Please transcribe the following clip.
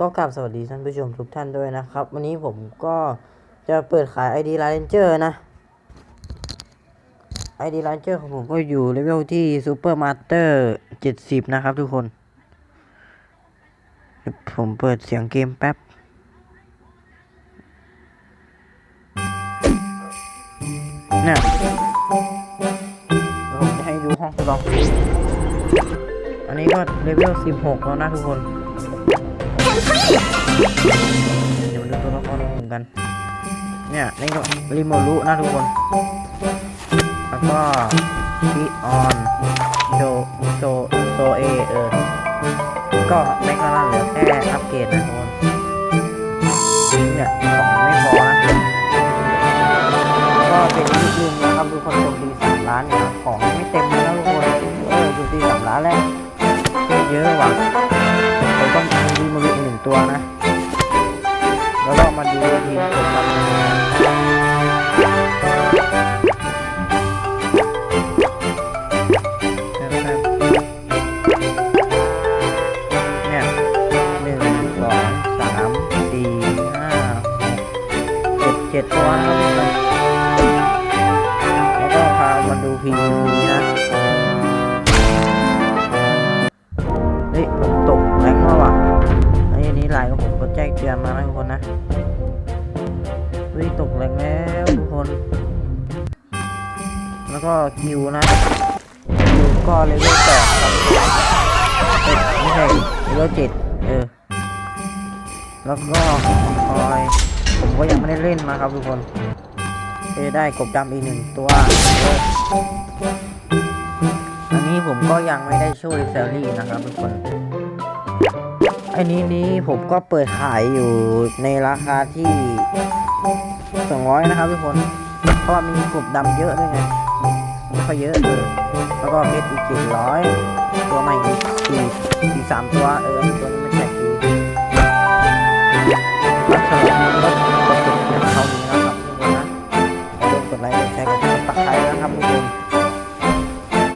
ก็กราบสวัสดีท่านผู้ชมทุกท่านด้วยนะครับ วันนี้ผมก็จะเปิดขาย ID Ranger นะ ID Ranger ของผมก็อยู่เลเวลที่ Super Master 70 นะครับทุกคน ผมเปิดเสียงเกมแป๊บเนี่ยผมจะให้ดูห้องทดลอง อันนี้ก็เลเวล 16 แล้วนะทุกคน เดี๋ยวมาดูตัวละครของกัน เนี่ยนี่ก็ริโมรุนะทุกคน แล้วก็ชิออนโจโซโซเอเออ ก็แม็กลาล่าเหลือแค่อัปเกรดนะทุกคนเนี่ยของไม่พอนะ ก็เป็นนิดนึงนะครับทุกคนโจมตีสามล้านเนี่ยของไม่เต็มเลยนะทุกคน เออโจมตีสามล้านแล้วเยอะว่ะ ตัวนะ แล้วก็มาดูทีมผมกันเนี่ยหนึ่งสองสามสี่ห้าหกเจ็ดเจ็ดตัวนะครับ ผมก็แจ้งเตือนมานะทุกคนนะเฮ้ยตกแรงแล้วทุกคน แล้วก็คิวนะคิวก็เลเวลแปดครับเอ้ยไม่ใช่เลเวลเจ็ดเออ แล้วก็คอยผมก็ยังไม่ได้เล่นมาครับทุกคนเอ้ได้กบดำอีกหนึ่งตัวอออันนี้ผมก็ยังไม่ได้ช่วยแซลลี่นะครับทุกคน อันนี้นี้ผมก็เปิดขายอยู่ในราคาที่ 200 นะครับทุกคน เพราะว่ามีกลุ่มดำเยอะด้วยไงไม่ค่อยเยอะเลยแล้วก็เพชรอีก700ตัวใหม่อีกสี่สี่สามตัวเออ